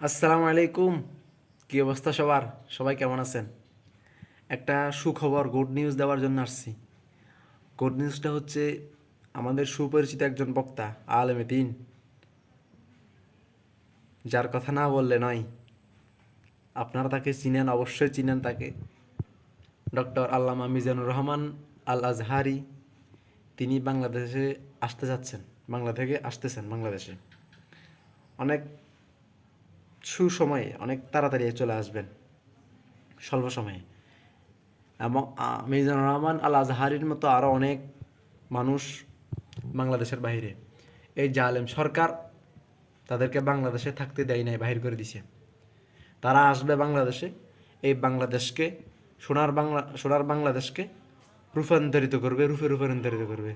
আসসালামু আলাইকুম। কী অবস্থা সবার? সবাই কেমন আছেন? একটা সুখবর গুড নিউজ দেওয়ার জন্য আসছি। গুড নিউজটা হচ্ছে আমাদের সুপরিচিত একজন বক্তা, আলেমে দিন যার কথা না বললে নয়, আপনারা তাকে চিনেন, অবশ্যই চিনেন তাকে। ডক্টর আল্লামা মিজানুর রহমান আল আজহারি তিনি বাংলাদেশে আসতে যাচ্ছেন, বাংলা থেকে আসতেছেন বাংলাদেশে। অনেক সুসময়ে অনেক তাড়াতাড়ি চলে আসবেন। স্বল্প সময়ে। এবং মিজানুর রহমান আল আজহারির মতো আরও অনেক মানুষ বাংলাদেশের বাইরে। এই জালেম সরকার, তাদেরকে বাংলাদেশে থাকতে দেয় নাই, বাহির করে দিছে। তারা আসবে বাংলাদেশে, এই বাংলাদেশকে, সোনার বাংলা, সোনার বাংলাদেশকে রূপান্তরিত করবে, রূপে রূপান্তরিত করবে।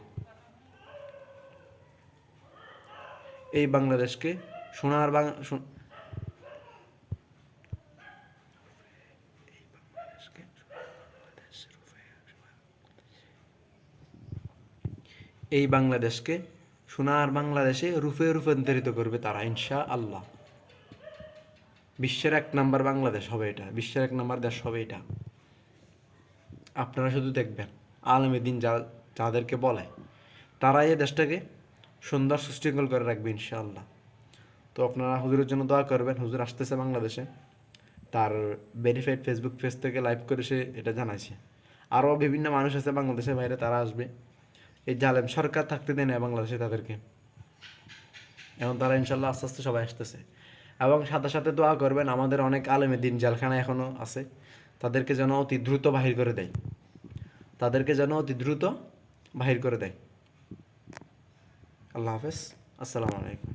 এই বাংলাদেশকে সোনার বাং এই বাংলাদেশকে সোনার বাংলাদেশে রূপে রূপান্তরিত করবে তারা ইনশা আল্লাহ বিশ্বের এক নাম্বার বাংলাদেশ হবে এটা, বিশ্বের এক নাম্বার দেশ হবে এটা। আপনারা শুধু দেখবেন, আলমী দিন যা, যাদেরকে বলে, তারাই এই দেশটাকে সুন্দর সুশৃঙ্খল করে রাখবে, ইনশাআল্লাহ। তো আপনারা হুজুরের জন্য দোয়া করবেন, হুজুর আসতেছে বাংলাদেশে। তার ভেরিফাইড ফেসবুক পেজ থেকে লাইভ করে সে এটা জানাইছে। আরও বিভিন্ন মানুষ আছে বাংলাদেশের বাইরে, তারা আসবে। এই জালেম সরকার থাকতে দেয় না বাংলাদেশে তাদেরকে। এখন তারা ইনশাল্লাহ আস্তে আস্তে সবাই আসতেছে। এবং সাথে সাথে দোয়া করবেন, আমাদের অনেক আলেমে দিন জালখানা এখনও আছে। তাদেরকে যেন অতি দ্রুত বাহির করে দেয়। তাদেরকে যেন অতি দ্রুত বাহির করে দেয়। আল্লাহ হাফেজ। আসসালামু আলাইকুম।